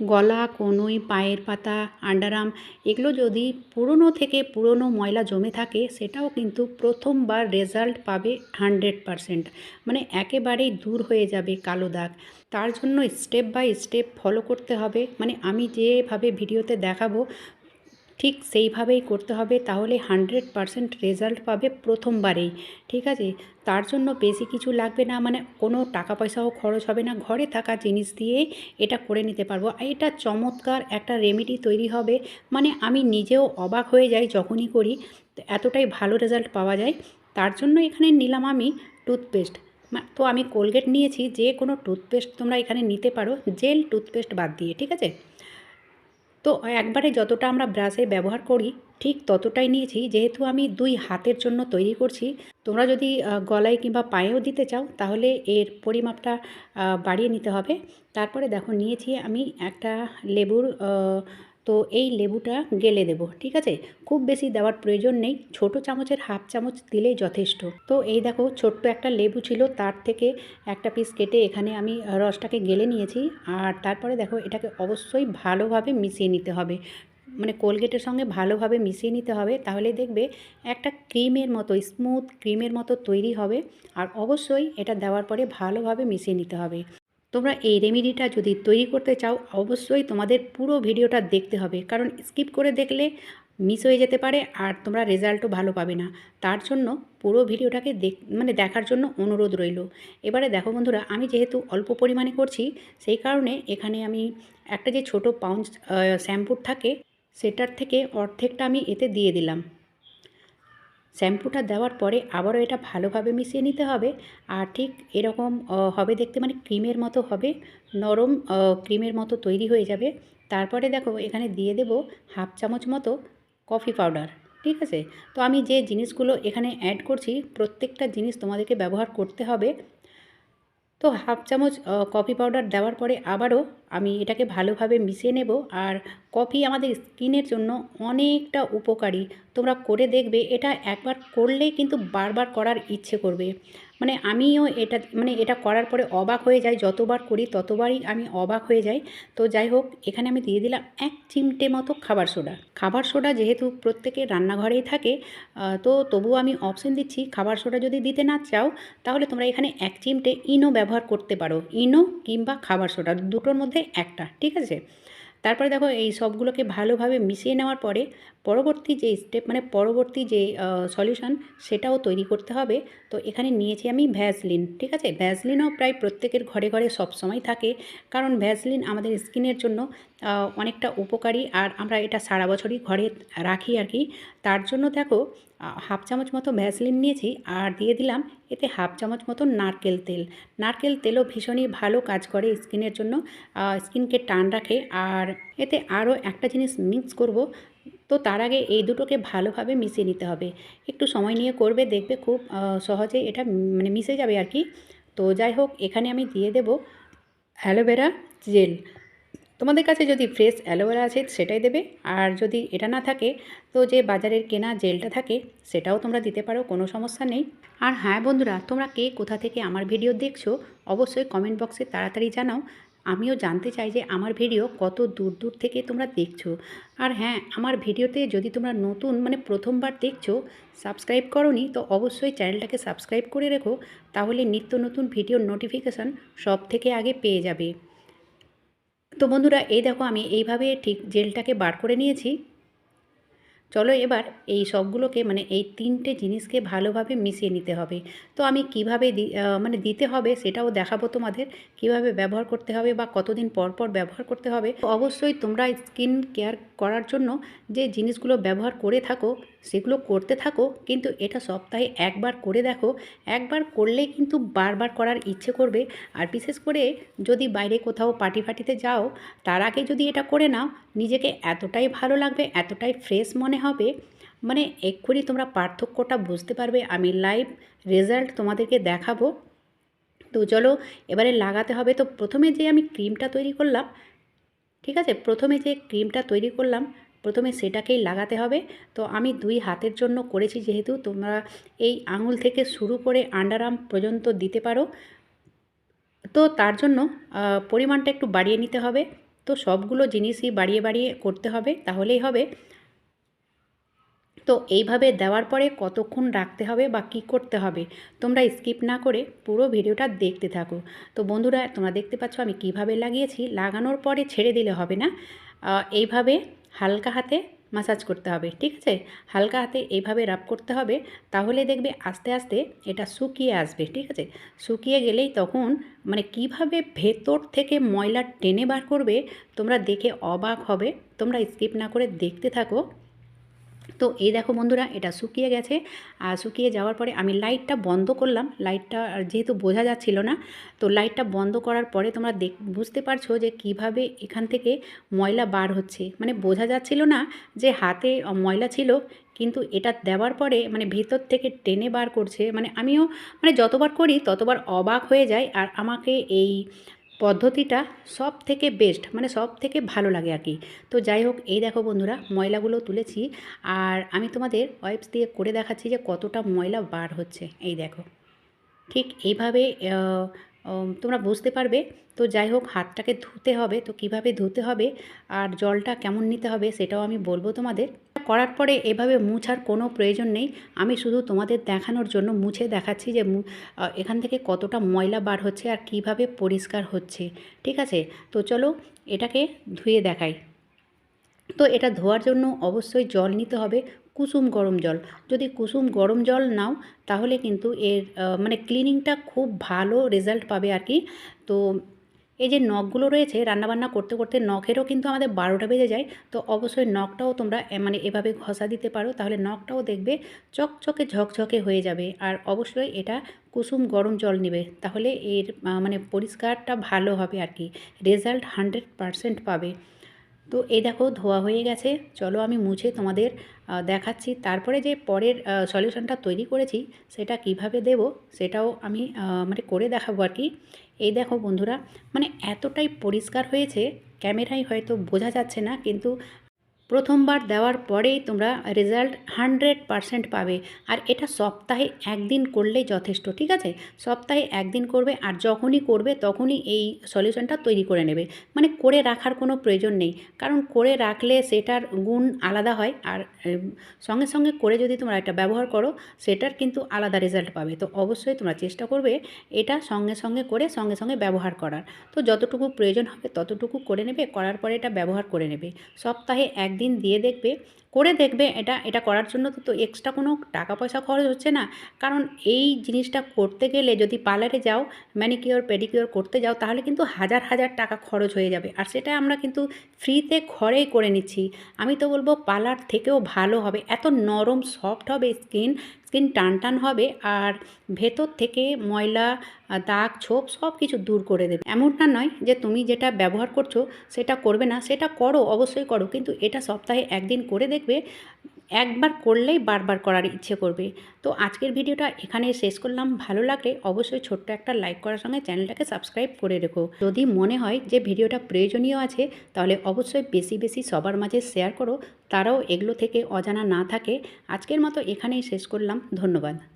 গলা, কনুই, পায়ের পাতা, আন্ডারাম এগুলো যদি পুরনো থেকে পুরনো ময়লা জমে থাকে, সেটাও কিন্তু প্রথমবার রেজাল্ট পাবে হান্ড্রেড পারসেন্ট মানে একেবারেই দূর হয়ে যাবে কালো দাগ। তার জন্য স্টেপ বাই স্টেপ ফলো করতে হবে। মানে আমি যেভাবে ভিডিওতে দেখাবো ঠিক সেইভাবেই করতে হবে, তাহলে হান্ড্রেড পারসেন্ট রেজাল্ট পাবে প্রথমবারেই, ঠিক আছে? তার জন্য বেশি কিছু লাগবে না মানে কোনো টাকা পয়সাও খরচ হবে না, ঘরে থাকা জিনিস দিয়ে এটা করে নিতে পারব। আর এটা চমৎকার একটা রেমেডি তৈরি হবে মানে আমি নিজেও অবাক হয়ে যাই যখনই করি এতটাই ভালো রেজাল্ট পাওয়া যায়। তার জন্য এখানে নিলাম আমি টুথপেস্ট তো আমি কোলগেট নিয়েছি, যে কোনো টুথপেস্ট তোমরা এখানে নিতে পারো জেল টুথপেস্ট বাদ দিয়ে, ঠিক আছে? তো একবারে যতটা আমরা ব্রাশে ব্যবহার করি, ঠিক ততটাই নিয়েছি। যেহেতু আমি দুই হাতের জন্য তৈরি করছি, তোমরা যদি গলায় কিংবা পায়েও দিতে চাও, তাহলে এর পরিমাপটা বাড়িয়ে নিতে হবে। তারপরে দেখো, নিয়েছি আমি একটা লেবুর তো এই লেবুটা গেলে দেব, ঠিক আছে? খুব বেশি দেওয়ার প্রয়োজন নেই, ছোট চামচের হাফ চামচ দিলেই যথেষ্ট। তো এই দেখো, ছোট্ট একটা লেবু ছিল, তার থেকে একটা পিস কেটে এখানে আমি রসটাকে গেলে নিয়েছি। আর তারপরে দেখো, এটাকে অবশ্যই ভালোভাবে মিশিয়ে নিতে হবে। মানে কোলগেটের সঙ্গে ভালোভাবে মিশিয়ে নিতে হবে, তাহলে দেখবে একটা ক্রিমের মতো স্মুথ ক্রিমের মতো তৈরি হবে। আর অবশ্যই এটা দেওয়ার পরে ভালোভাবে মিশিয়ে নিতে হবে। তোমরা এই রেমেডিটা যদি তৈরি করতে চাও, অবশ্যই তোমাদের পুরো ভিডিওটা দেখতে হবে। কারণ স্কিপ করে দেখলে মিস হয়ে যেতে পারে আর তোমরা রেজাল্টও ভালো পাবে না। তার জন্য পুরো ভিডিওটাকে দেখ মানে দেখার জন্য অনুরোধ রইল। এবারে দেখো বন্ধুরা, আমি যেহেতু অল্প পরিমাণে করছি, সেই কারণে এখানে আমি একটা যে ছোট পাউন্ড শ্যাম্পুর থাকে, সেটার থেকে অর্ধেকটা আমি এতে দিয়ে দিলাম। শ্যাম্পুটা দেওয়ার পরে আবারও এটা ভালোভাবে মিশিয়ে নিতে হবে। আর ঠিক এরকম হবে দেখতে মানে ক্রিমের মতো হবে, নরম ক্রিমের মতো তৈরি হয়ে যাবে। তারপরে দেখো এখানে দিয়ে দেব হাফ চামচ মতো কফি পাউডার, ঠিক আছে? তো আমি যে জিনিসগুলো এখানে অ্যাড করছি, প্রত্যেকটা জিনিস তোমাদেরকে ব্যবহার করতে হবে। তো হাফ চামচ কফি পাউডার দেওয়ার পরে আবারও আমি এটাকে ভালোভাবে মিশিয়ে নেব। আর কফি আমাদের স্কিনের জন্য অনেকটা উপকারী। তোমরা করে দেখবে, এটা একবার করলেই কিন্তু বারবার করার ইচ্ছে করবে। মানে আমিও এটা মানে এটা করার পরে অবাক হয়ে যাই, যতবার করি ততবারই আমি অবাক হয়ে যাই। তো যাই হোক, এখানে আমি দিয়ে দিলাম এক চিমটে মতো খাবার সোডা। খাবার সোডা যেহেতু প্রত্যেকের রান্নাঘরেই থাকে তো তবুও আমি অপশন দিচ্ছি খাবার সোডা যদি দিতে না চাও, তাহলে তোমরা এখানে এক চিমটে ইনো ব্যবহার করতে পারো। ইনো কিংবা খাবার সোডা, দুটোর মধ্যে একটা, ঠিক আছে? তারপরে দেখো এই সবগুলোকে ভালোভাবে মিশিয়ে নেওয়ার পরে পরবর্তী যে স্টেপ মানে পরবর্তী যে সলিউশন সেটাও তৈরি করতে হবে। তো এখানে নিয়েছি আমি ভ্যাসলিন ঠিক আছে? ভ্যাসলিনও প্রায় প্রত্যেকের ঘরে ঘরে সব সময় থাকে। কারণ ভ্যাসলিন আমাদের স্কিনের জন্য অনেকটা উপকারী। আর আমরা এটা সারা বছরই ঘরে রাখি আর কি। তার জন্য দেখো হাফ চামচ মতো ভ্যাসলিন নিয়েছি আর দিয়ে দিলাম এতে হাফ চামচ মতো নারকেল তেল। নারকেল তেলও ভীষণই ভালো কাজ করে স্কিনের জন্য স্কিনকে টান রাখে। আর এতে আরও একটা জিনিস মিক্স করব, তো তার আগে এই দুটোকে ভালোভাবে মিশিয়ে নিতে হবে। একটু সময় নিয়ে করবে, দেখবে খুব সহজে এটা মানে মিশে যাবে আর কি। তো যাই হোক, এখানে আমি দিয়ে দেব অ্যালোভেরা জেল। তোমাদের কাছে যদি ফ্রেশ অ্যালোভেরা আছে, সেটাই দেবে। আর যদি এটা না থাকে, তো যে বাজারের কেনা জেলটা থাকে, সেটাও তোমরা দিতে পারো, কোনো সমস্যা নেই। আর হ্যাঁ বন্ধুরা, তোমরা কে কোথা থেকে আমার ভিডিও দেখছ, অবশ্যই কমেন্ট বক্সে তাড়াতাড়ি জানাও। আমিও জানতে চাই যে আমার ভিডিও কত দূর দূর থেকে তোমরা দেখছ। আর হ্যাঁ আমার ভিডিওতে যদি তোমরা নতুন মানে প্রথমবার দেখছ সাবস্ক্রাইব করনি, তো অবশ্যই চ্যানেলটাকে সাবস্ক্রাইব করে রেখো, তাহলে নিত্য নতুন ভিডিওর নোটিফিকেশান সব থেকে আগে পেয়ে যাবে। তো বন্ধুরা এই দেখো আমি এইভাবে ঠিক জেলটাকে বার করে নিয়েছি। চলো এবার এই সবগুলোকে মানে এই তিনটে জিনিসকে ভালোভাবে মিশিয়ে নিতে হবে। তো আমি কীভাবে মানে দিতে হবে সেটাও দেখাবো তোমাদের, কীভাবে ব্যবহার করতে হবে বা কতদিন পর পর ব্যবহার করতে হবে। অবশ্যই তোমরা স্কিন কেয়ার করার জন্য যে জিনিসগুলো ব্যবহার করে থাকো, সেগুলো করতে থাকো, কিন্তু এটা সপ্তাহে একবার করে দেখো। একবার করলে কিন্তু বারবার করার ইচ্ছে করবে। আর বিশেষ করে যদি বাইরে কোথাও পার্টি ফাটিতে যাও, তার আগে যদি এটা করে নাও নিজেকে এতটাই ভালো লাগবে, এতটাই ফ্রেশ মনে হবে। মানে এক্ষুনি তোমরা পার্থক্যটা বুঝতে পারবে। আমি লাইভ রেজাল্ট তোমাদেরকে দেখাবো। তো চলো, এবারে লাগাতে হবে। তো প্রথমে যে আমি ক্রিমটা তৈরি করলাম, ঠিক আছে? প্রথমে যে ক্রিমটা তৈরি করলাম, প্রথমে সেটাকেই লাগাতে হবে। তো আমি দুই হাতের জন্য করেছি যেহেতু, তোমরা এই আঙুল থেকে শুরু করে আন্ডারআর্ম পর্যন্ত দিতে পারো। তো তার জন্য পরিমাণটা একটু বাড়িয়ে নিতে হবে। তো সবগুলো জিনিসই বাড়িয়ে বাড়িয়ে করতে হবে, তাহলেই হবে। তো এইভাবে দেওয়ার পরে কতক্ষণ রাখতে হবে বা কী করতে হবে, তোমরা স্কিপ না করে পুরো ভিডিওটা দেখতে থাকো। তো বন্ধুরা, তোমরা দেখতে পাচ্ছ আমি কীভাবে লাগিয়েছি, লাগানোর পরে ছেড়ে দিলে হবে না। এইভাবে হালকা হাতে মাসাজ করতে হবে, ঠিক আছে? হালকা হাতে এইভাবে রাব করতে হবে, তাহলে দেখবে আস্তে আস্তে এটা শুকিয়ে আসবে, ঠিক আছে? শুকিয়ে গেলেই তখন মানে কীভাবে ভেতর থেকে ময়লা টেনে বার করবে তোমরা দেখে অবাক হবে, তোমরা স্কিপ না করে দেখতে থাকো। তো এই দেখো বন্ধুরা, এটা শুকিয়ে গেছে। আর শুকিয়ে যাওয়ার পরে আমি লাইটটা বন্ধ করলাম। লাইটটা যেহেতু বোঝা যাচ্ছিল না, তো লাইটটা বন্ধ করার পরে তোমরা দেখ, বুঝতে পারছ যে কীভাবে এখান থেকে ময়লা বার হচ্ছে। মানে বোঝা যাচ্ছিল না যে হাতে ময়লা ছিল, কিন্তু এটা দেওয়ার পরে মানে ভিতর থেকে টেনে বার করছে। মানে আমিও মানে যতবার করি ততবার অবাক হয়ে যায় আর আমাকে এই পদ্ধতিটা সব থেকে বেস্ট মানে সব থেকে ভালো লাগে আর কি। তো যাই হোক, এই দেখো বন্ধুরা, ময়লাগুলো তুলেছি। আর আমি তোমাদের ওয়েবস দিয়ে করে দেখাচ্ছি যে কতটা ময়লা বার হচ্ছে। এই দেখো, ঠিক এইভাবে তোমরা বুঝতে পারবে। তো যাই হোক, হাতটাকে ধুতে হবে। তো কীভাবে ধুতে হবে আর জলটা কেমন নিতে হবে সেটাও আমি বলব তোমাদের। করার পরে এভাবে মুছার কোনো প্রয়োজন নেই। আমি শুধু তোমাদের দেখানোর জন্য মুছে দেখাচ্ছি যে এখান থেকে কতটা ময়লা বার হচ্ছে আর কীভাবে পরিষ্কার হচ্ছে। ঠিক আছে? তো চলো এটাকে ধুয়ে দেখাই। তো এটা ধোয়ার জন্য অবশ্যই জল নিতে হবে, কুসুম গরম জল। যদি কুসুম গরম জল নাও, তাহলে কিন্তু এর মানে ক্লিনিংটা খুব ভালো রেজাল্ট পাবে আর কি। তো এই যে নখগুলো রয়েছে, রান্নাবান্না করতে করতে নখেরও কিন্তু আমাদের বারোটা বেজে যায়। তো অবশ্যই নখটাও তোমরা মানে এভাবে ঘষা দিতে পারো, তাহলে নখটাও দেখবে চকচকে ঝকঝকে হয়ে যাবে। আর অবশ্যই এটা কুসুম গরম জল নেবে, তাহলে এর মানে পরিষ্কারটা ভালো হবে আর কি, রেজাল্ট হান্ড্রেড পারসেন্ট পাবে। তো এই দেখো ধোয়া হয়ে গেছে, চলো আমি মুছে তোমাদের দেখাচ্ছি। তারপরে যে পরের সলিউশনটা তৈরি করেছি, সেটা কীভাবে দেব, সেটাও আমি মানে করে দেখাবো আর কি। এই দেখো বন্ধুরা মানে এতটাই পরিষ্কার হয়েছে ক্যামেরায় হয়তো বোঝা যাচ্ছে না কিন্তু প্রথমবার দেওয়ার পরেই তোমরা রেজাল্ট হান্ড্রেড পারসেন্ট পাবে। আর এটা সপ্তাহে একদিন করলেই যথেষ্ট, ঠিক আছে? সপ্তাহে একদিন করবে আর যখনই করবে তখনই এই সলিউশনটা তৈরি করে নেবে। মানে করে রাখার কোনো প্রয়োজন নেই। কারণ করে রাখলে সেটার গুণ আলাদা হয় আর সঙ্গে সঙ্গে করে যদি তোমরা এটা ব্যবহার করো, সেটার কিন্তু আলাদা রেজাল্ট পাবে। তো অবশ্যই তোমরা চেষ্টা করবে এটা সঙ্গে সঙ্গে করে সঙ্গে সঙ্গে ব্যবহার করার। তো যতটুকু প্রয়োজন হবে ততটুকু করে নেবে, করার পরে এটা ব্যবহার করে নেবে। সপ্তাহে একদিন দিয়ে দেখবে, করে দেখবে এটা এটা করার জন্য তো এক্সট্রা কোনো টাকা পয়সা খরচ হচ্ছে না। কারণ এই জিনিসটা করতে গেলে যদি পার্লারে যাও ম্যানিকিওর পেডিকিওর করতে যাও, তাহলে কিন্তু হাজার হাজার টাকা খরচ হয়ে যাবে। আর সেটা আমরা কিন্তু ফ্রিতে ঘরেই করে নিচ্ছি। আমি তো বলব পার্লার থেকেও ভালো হবে। এত নরম সফট হবে স্কিন স্কিন টান টান হবে আর ভেতর থেকে ময়লা দাগ, ছোপ সব কিছু দূর করে দেবে। এমনটা নয় যে তুমি যেটা ব্যবহার করছ সেটা করবে না, সেটা করো, অবশ্যই করো। কিন্তু এটা সপ্তাহে একদিন করে দেখবে একবার করলেই বারবার করার ইচ্ছে করবে। তো আজকের ভিডিওটা এখানে শেষ করলাম। ভালো লাগলে অবশ্যই ছোট্ট একটা লাইক করার সঙ্গে চ্যানেলটাকে সাবস্ক্রাইব করে রেখো। যদি মনে হয় যে ভিডিওটা প্রয়োজনীয় আছে, তাহলে অবশ্যই বেশি বেশি সবার মাঝে শেয়ার করো। তারাও এগুলো থেকে অজানা না থাকে। আজকের মতো এখানেই শেষ করলাম। ধন্যবাদ।